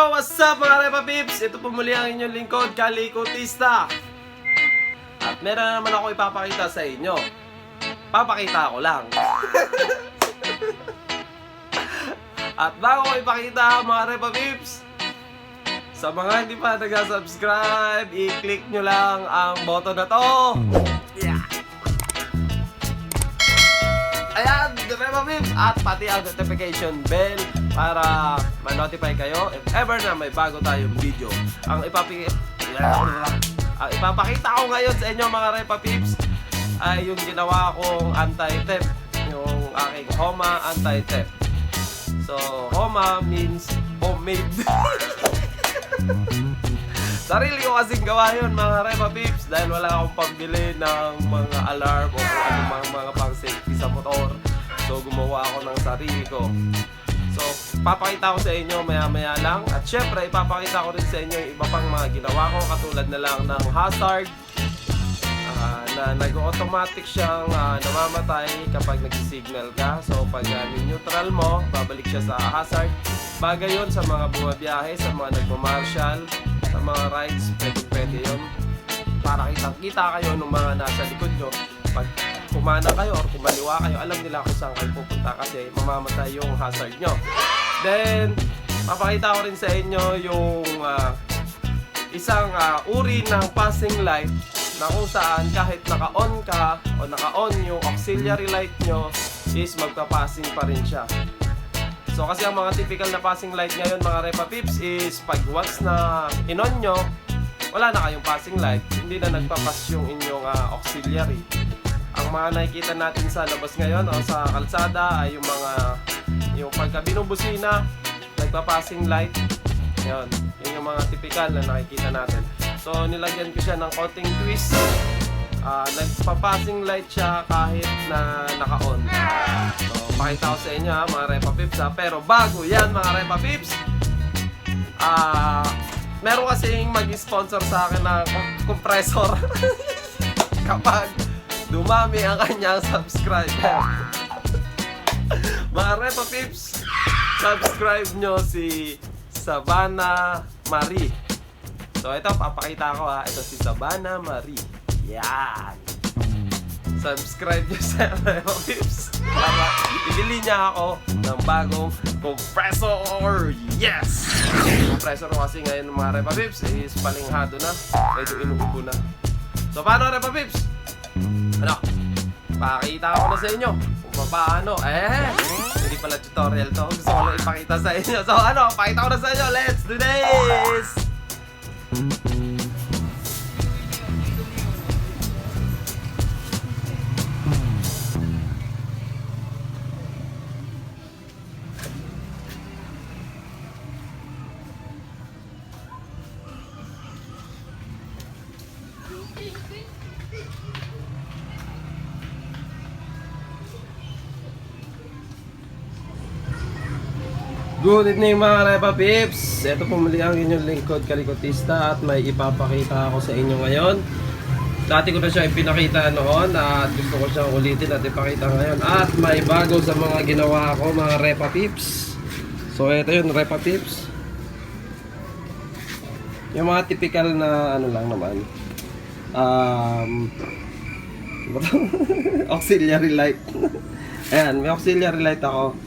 Yo, what's up mga Repa Pips? Ito po muli ang inyong lingkod, Kalikotista. At meron naman ako ipapakita sa inyo. Papakita ko lang. At bago ko ipakita mga Repa Pips, sa mga hindi pa nag-subscribe, i-click nyo lang ang button na to. Pips! At pati ang notification bell para ma-notify kayo if ever na may bago tayong video. Ang ipapi... Ang ipapakita ko ngayon sa inyo mga Repa Pips ay yung ginawa kong anti-theft. Yung aking Homa anti-theft. So, Homa means homemade. Sarili ko kasing gawa yun mga Repa Pips dahil wala akong pambili ng mga alarm o ano sarili ko. So papakita ko sa inyo maya maya lang at syempre ipapakita ko rin sa inyo yung iba pang mga ginawa ko katulad na lang ng hazard ah, na nag-automatic siyang ah, namamatay kapag nag-signal ka. So pag uh, neutral mo, babalik siya sa hazard. Bagay yun sa mga bumabiyahe, sa mga nagmamarshal, sa mga rides, pwede pwede yun. Para kitang kita kayo ng mga nasa likod nyo. Pag kumana kayo or kumaliwa kayo, alam nila kung saan kayo pupunta kasi mamamatay yung hazard nyo. Then, papakita ko rin sa inyo yung ah, isang ah, uri ng passing light na kung saan kahit naka-on ka o naka-on yung auxiliary light nyo is magpa-passing pa rin siya. So kasi ang mga typical na passing light ngayon mga Repa Pips is pag once na inon nyo, wala na kayong passing light, hindi na nagpapass yung inyong ah, auxiliary. Ang mga nakikita natin sa labas ngayon o sa kalsada ay yung mga yung pagka binubusina, nagpa-passing light. Yun, yun yung mga typical na nakikita natin. So nilagyan ko siya ng konting twist. Ah, nagpa-passing light siya kahit na naka-on. So, pakita ko sa inyo ha, mga Repa Pips ha. Pero bago yan, mga Repa Pips, ah, meron kasing mag-sponsor sa akin ng compressor. Kapag dumami ang kanyang subscriber. mga Repa Pips, subscribe nyo si Savannah Marie. So ito, papakita ko ha. Ito si Savannah Marie. Yan. Subscribe nyo sa Repa Pips para ibili niya ako ng bagong compressor. Yes! Compressor kasi ngayon ng mga Repa Pips is palinghado na. Medyo inuubo na. So paano Repa Pips? Ano? Pakita ko na sa inyo kung paano. Eh, hindi pala tutorial to. Gusto ko lang ipakita sa inyo. So ano, pakita ko na sa inyo. Let's do this! Good evening mga Repa Pips! Ito po muli ang inyong lingkod Kalikotista at may ipapakita ako sa inyo ngayon. Dati ko na siya ipinakita noon at gusto ko siyang ulitin at ipakita ngayon. At may bago sa mga ginawa ko mga Repa Pips. So ito yun Repa Pips. Yung mga typical na ano lang naman. Um, auxiliary light. Ayan, may auxiliary light ako.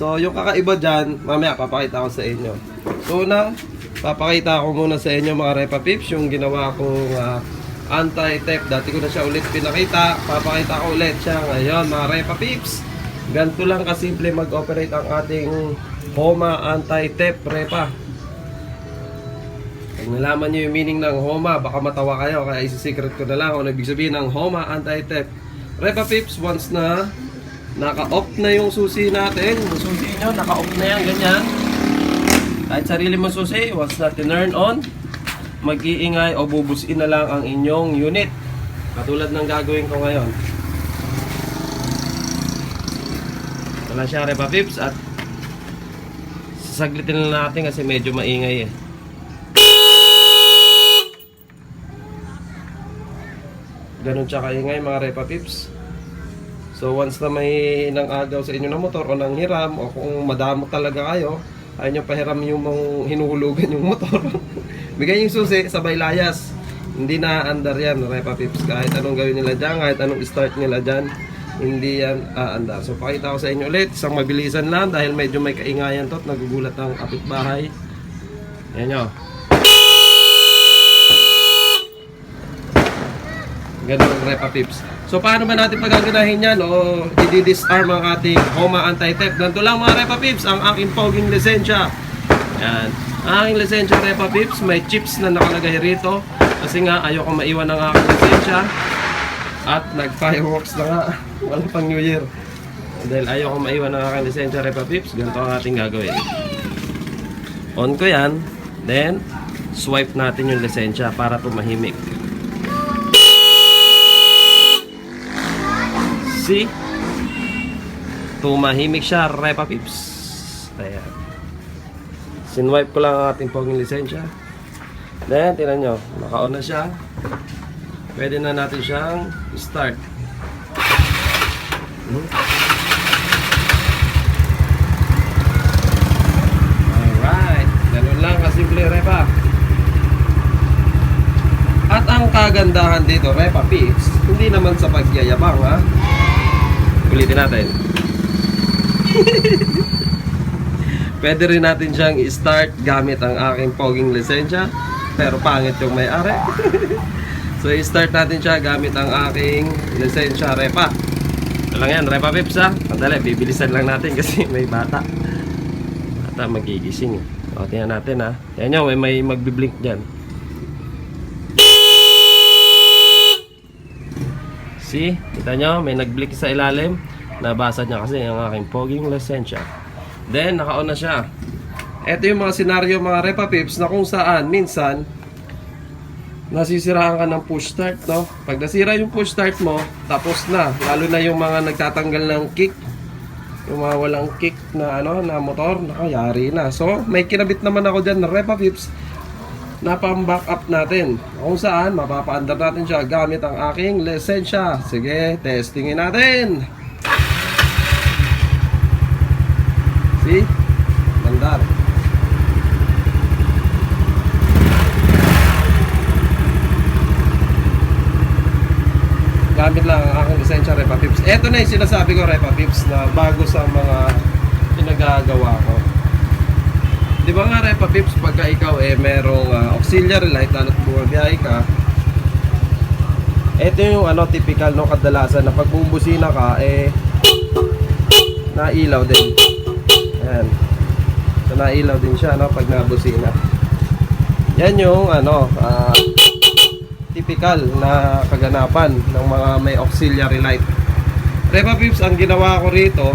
So, yung kakaiba dyan, mamaya papakita ko sa inyo. So, una, papakita ko muna sa inyo mga Repa Pips, yung ginawa kong ah, anti-theft. Dati ko na siya ulit pinakita. Papakita ko ulit siya ngayon mga Repa Pips. Ganito lang kasimple mag-operate ang ating Homa anti-theft Repa. Pag nalaman nyo yung meaning ng Homa, baka matawa kayo. Kaya isi-secret ko na lang kung ano ibig sabihin ng Homa anti-theft. Repa Pips, once na naka-off na yung susi natin. Yung susi nyo, naka-off na yan, ganyan. Kahit sarili mo susi, once na tinurn on, mag-iingay o bubusin na lang ang inyong unit. Katulad ng gagawin ko ngayon. Ito na siya, Repa Pips, at sasaglitin na natin kasi medyo maingay eh. Ganon siya kaingay mga Repa Pips. So once na may nang agaw sa inyo ng motor o nang hiram o kung madamo talaga kayo Ayaw nyo pahiram yung mga hinuhulugan yung motor. Bigay yung susi, sabay layas. Hindi na andar yan, Repa Pips. Kahit anong gawin nila dyan, kahit anong start nila dyan, hindi yan aandar. So pakita ko sa inyo ulit, isang mabilisan lang dahil medyo may kaingayan to at nagugulat ang kapitbahay. Yan nyo. Ganun Repa Pips. So paano ba natin pagaganahin yan o i-disarm ang ating Homa Anti-Theft? Ganito lang mga Repa Pips, ang aking poging lisensya. Yan. Ang aking lisensya Repa Pips, may chips na nakalagay rito. Kasi nga ayoko maiwan ang aking lisensya. At nag-fireworks na nga. Wala pang New Year. Dahil ayoko maiwan ang aking lisensya Repa Pips, ganito ang ating gagawin. On ko yan, then swipe natin yung lisensya para tumahimik. See? Tumahimik siya, Repa Pips. Ayan. Sinwipe ko lang ang ating poging lisensya. Then, tinan nyo, naka-on na siya. Pwede na natin siyang start. Hmm. Alright. Ganun lang kasimple, Repa. At ang kagandahan dito, Repa Pips, hindi naman sa pagyayabang, ha? Ulitin natin. Pwede rin natin siyang i-start gamit ang aking poging lisensya. Pero pangit yung may-ari. so i-start natin siya gamit ang aking lisensya repa. Ito lang yan, repa pips ha. Madali, bibilisan lang natin kasi may bata. Bata magigising. O, tingnan natin ha. Yan nyo, may, may magbiblink dyan. See? Kita nyo? May nag-blink sa ilalim. Nabasa niya kasi ang aking poging lisensya. Then, naka-on na siya. Ito yung mga senaryo mga Repa Pips na kung saan minsan nasisiraan ka ng push start, no? Pag nasira yung push start mo, tapos na. Lalo na yung mga nagtatanggal ng kick. Yung mga walang kick na ano na motor, nakayari na. So, may kinabit naman ako dyan na Repa Pips na pang-back up natin. Kung saan, mapapaandar natin siya gamit ang aking lisensya. Sige, testingin natin. See? Mandar. Gamit lang ang aking lisensya Repa Pips. Ito na yung sinasabi ko Repa Pips na bago sa mga pinagagawa ko. Di ba nga Repa Pips, pagka ikaw eh merong ah, auxiliary light, lalo't bumabiyahe ka, ito yung ano, typical no, kadalasan na pag bumubusina ka, eh, nailaw din. Ayan. So, nailaw din siya, no, pag nabusina. Yan yung, ano, ah, typical na kaganapan ng mga may auxiliary light. Repa Pips, ang ginawa ko rito,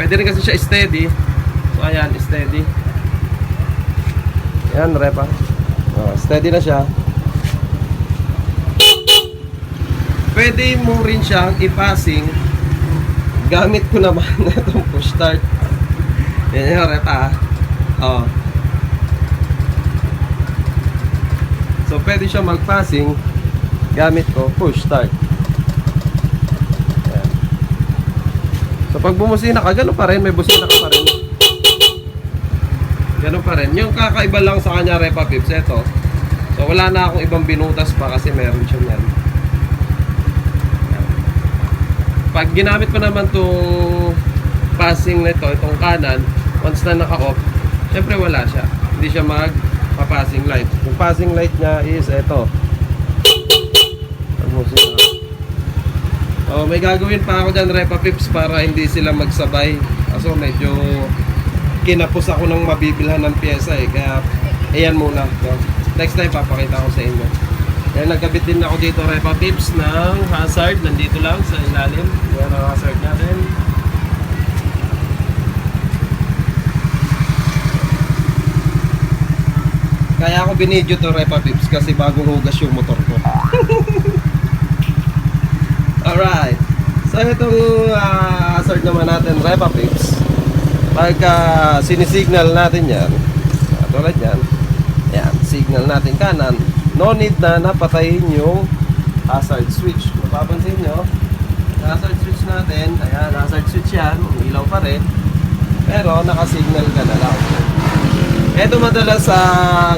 pwede rin kasi siya steady. So, ayan, steady. Yan, repa. Oh, steady na siya. Pwede mo rin siyang i-passing gamit ko naman itong push start. Yan yung repa. ah. Oh. So, pwede siya mag-passing gamit ko push start. Yan. So, pag bumusina ka, ganun pa rin. May busina ka pa rin. Ganun pa rin. Yung kakaiba lang sa kanya Repa Pips, ito. So wala na akong ibang binutas pa kasi meron siya yan. Pag ginamit ko naman itong passing na ito, itong kanan, once na naka-off, syempre wala siya. Hindi siya mag-passing light. Yung passing light niya is mo sila. Oh, may gagawin pa ako dyan, Repa Pips, para hindi sila magsabay. Kaso medyo kinapos ako ng mabibilhan ng pyesa eh. Kaya, ayan muna. So, next time, papakita ko sa inyo. Kaya nagkabit din ako dito, Repa Pips, ng hazard. Nandito lang sa ilalim. Yan ang hazard natin. Kaya ako binidyo to Repa Pips kasi bagong hugas yung motor ko. Alright. So itong uh, hazard naman natin Repa Pips. Pagka sinisignal natin yan, tulad yan, yan, signal natin kanan, no need na napatayin yung hazard switch. Mapapansin nyo, hazard switch natin, ayan, hazard switch yan, ilaw pa rin, pero nakasignal ka na lang. Ito madalas sa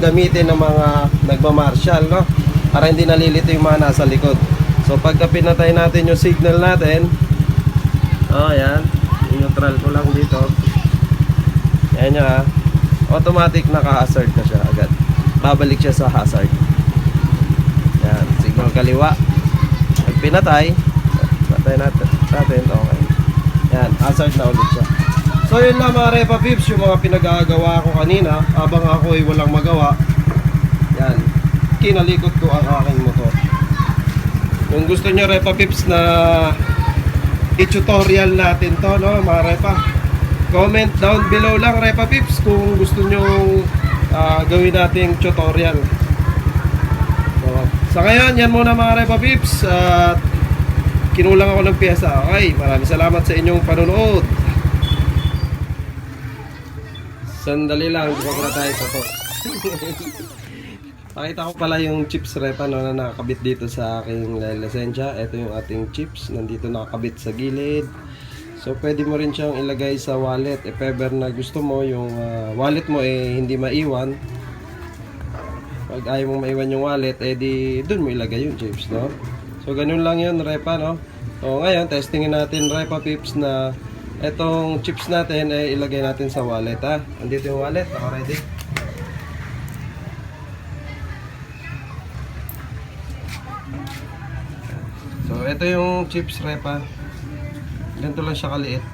gamitin ng mga nagmamarshal, no? Para hindi nalilito yung mga nasa likod. So pagka pinatay natin yung signal natin, oh yan, neutral ko lang dito. Yan niya, ah. automatic naka-hazard na siya agad. Babalik siya sa hazard. Yan, signal kaliwa. Pag pinatay, patay natin, natin okay. Yan, hazard na ulit siya. So yun lang mga Repa Pips, yung mga pinag-aagawa ko kanina habang ako ay walang magawa. Yan, kinalikot ko ang aking motor. Kung gusto nyo Repa Pips na i-tutorial natin to, no, mga Repa. Comment down below lang Repa Pips kung gusto nyo ah, gawin nating tutorial. So, sa ngayon, yan muna mga Repa Pips. At kinulang ako ng pyesa. Okay, maraming salamat sa inyong panonood. Sandali lang, na tayo ito to. Pakita ko pala yung chips repa no, na nakakabit dito sa aking lisensya. Ito yung ating chips, nandito nakakabit sa gilid. So pwede mo rin siyang ilagay sa wallet if ever na gusto mo yung ah, wallet mo eh hindi maiwan. Pag ayaw mong maiwan yung wallet, eh di doon mo ilagay yung chips, no? So ganun lang yun, repa, no? So ngayon, testingin natin repa pips na etong chips natin ay ilagay natin sa wallet, ha? Andito yung wallet, naka-ready. So ito yung chips repa. Ganito lang siya kaliit.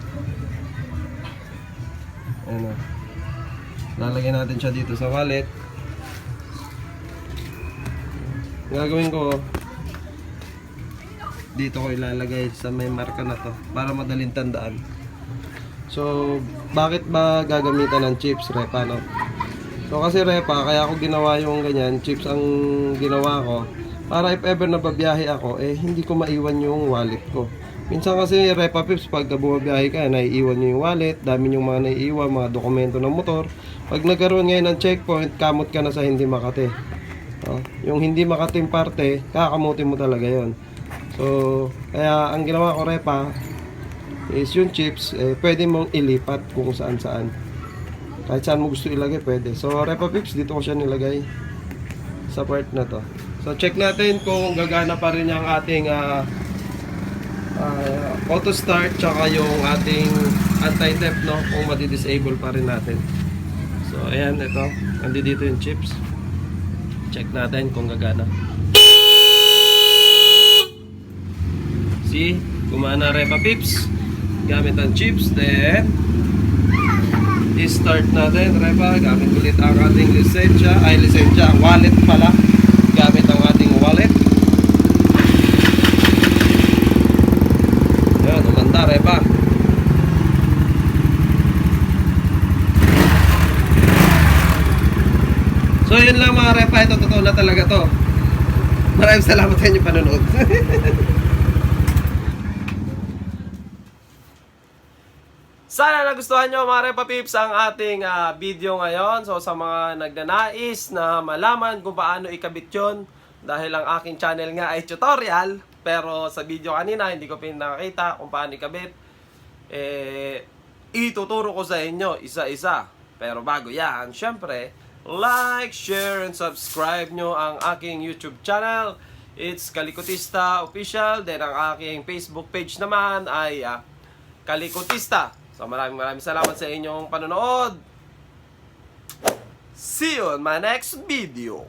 Ayan o. Lalagyan natin siya dito sa wallet. Gagawin ko, dito ko ilalagay sa may marka na to para madaling tandaan. So, bakit ba gagamitan ng chips, repa, no? So, kasi repa, kaya ako ginawa yung ganyan, chips ang ginawa ko, para if ever na babiyahe ako, eh, hindi ko maiwan yung wallet ko. Minsan kasi repa pips, pag bumabiyahe ka, naiiwan nyo yung wallet, dami yung mga naiiwan, mga dokumento ng motor. Pag nagkaroon ngayon ng checkpoint, kamot ka na sa hindi makate. Oh, yung hindi makating parte, kakamutin mo talaga yon. So, kaya ang ginawa ko repa is yung chips, eh, pwede mong ilipat kung saan saan. Kahit saan mo gusto ilagay, pwede. So, repa pips, dito ko siya nilagay sa part na to. So, check natin kung gagana pa rin yung ating ah, ah, auto start tsaka yung ating anti-theft no kung madi-disable pa rin natin. So, ayan, ito. Nandito dito yung chips. Check natin kung gagana. See? Gumana Repa Pips. Gamit ang chips. Then, i-start natin. Repa, gamit ulit ang ating lisensya. Ay, lisensya. Wallet pala. Gamit ang ating wallet. Yan, umanda Repa. So yun lang mga Repa. Ito totoo na talaga to. Maraming salamat sa inyong panonood. Sana nagustuhan nyo mga Repa Pips ang ating ah, video ngayon. So sa mga nagnanais na malaman kung paano ikabit yun, dahil ang aking channel nga ay tutorial, pero sa video kanina hindi ko pinakita kung paano ikabit, eh, ituturo ko sa inyo isa-isa. Pero bago yan, syempre, like, share, and subscribe nyo ang aking YouTube channel. It's Kalikotista Official. Then ang aking Facebook page naman ay ah, Kalikotista. So maraming maraming salamat sa inyong panonood. See you on my next video.